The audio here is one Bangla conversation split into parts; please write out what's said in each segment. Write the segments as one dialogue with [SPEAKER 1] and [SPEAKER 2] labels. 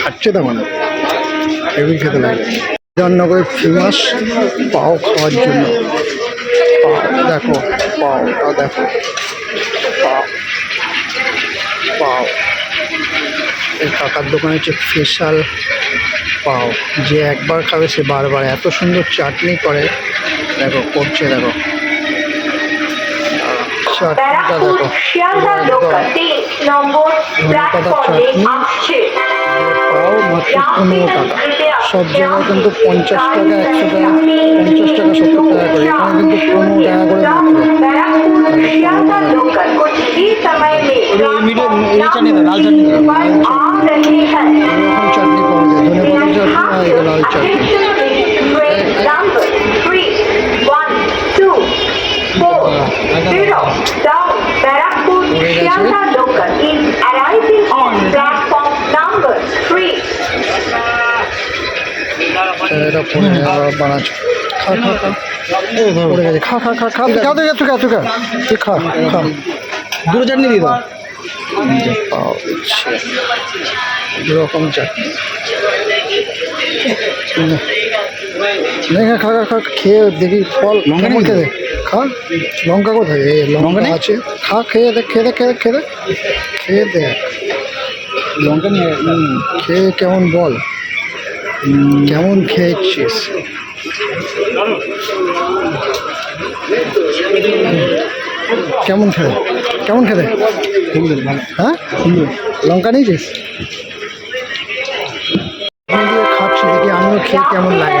[SPEAKER 1] খাচ্ছে তো মানে। হেভি খেতে লাগে। বিধাননগরের ফেমাস পাও খাওয়ার জন্য। পাও, দেখো পাওটা দেখো। পাও পাও। এই কাকার দোকানে হচ্ছে স্পেশাল পাও। যে একবার খাবে সে বারবার। এত সুন্দর চাটনি করে। দেখো, করছে, দেখো।
[SPEAKER 2] ব্যারাকপুর শিয়ালদা লোকাল তিন নম্বর
[SPEAKER 1] কিন্তু পঞ্চাশ টাকা পঞ্চাশ টাকা সত্তর টাকা করে। এখানে কিন্তু পনেরো টাকা
[SPEAKER 2] three.
[SPEAKER 1] এটা আবার বানাচ্ছে। খা খা খা। পড়ে গেছে। খা খা খা খা। খা তুই খা তুই খা তুই খা খা।
[SPEAKER 3] দুটো চাটনি দিয়ে দাও।
[SPEAKER 1] দিচ্ছে এরকম চাটনি। খা খা খা খেয়ে দেখি ফল
[SPEAKER 3] লঙ্কা তো?
[SPEAKER 1] খা? লঙ্কা কোথায়?
[SPEAKER 3] লঙ্কা
[SPEAKER 1] আছে। খা খেয়ে দেখ খেয়ে দেখ খেয়ে দেখ খেয়ে দেখ খেয়ে দেখ
[SPEAKER 3] লঙ্কা নিয়ে
[SPEAKER 1] খেয়ে কেমন বল? কেমন খেয়েছিস কেমন খেলে? কেমন খেলে? হ্যাঁ? লঙ্কা নিয়েছিস? খাচ্ছি দেখি আমিও খেয়ে কেমন লাগে।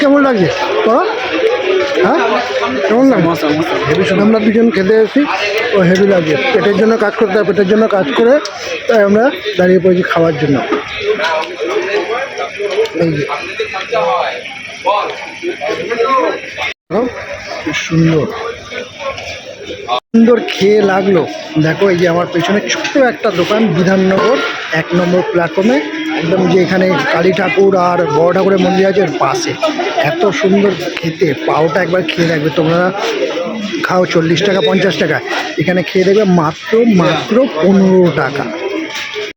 [SPEAKER 1] কেমন লাগছে? তোরা হ্যাঁ? কেমন লাগে
[SPEAKER 3] মশা মশা
[SPEAKER 1] হেভি আমরা দুজন খেতে এসেছি। ও হেভি লাগে পেটের জন্য কাজ করতে হয় পেটের জন্য কাজ করে তাই আমরা দাঁড়িয়ে পড়েছি খাওয়ার জন্য। এই যে। সুন্দর। সুন্দর খেয়ে লাগল। দেখো, এই যে আমার পেছনে ছোট্ট একটা দোকান, বিধাননগর, এক নম্বর প্ল্যাটফর্মে। একদম যে এখানে কালী ঠাকুর আর বড় ঠাকুরের মন্দির আছে পাশে। এত সুন্দর খেতে। পাওটা একবার খেয়ে দেখবে। তোমরা খাও, চল্লিশ টাকা, পঞ্চাশ টাকা। এখানে খেয়ে দেখবে মাত্র মাত্র পনেরো টাকা।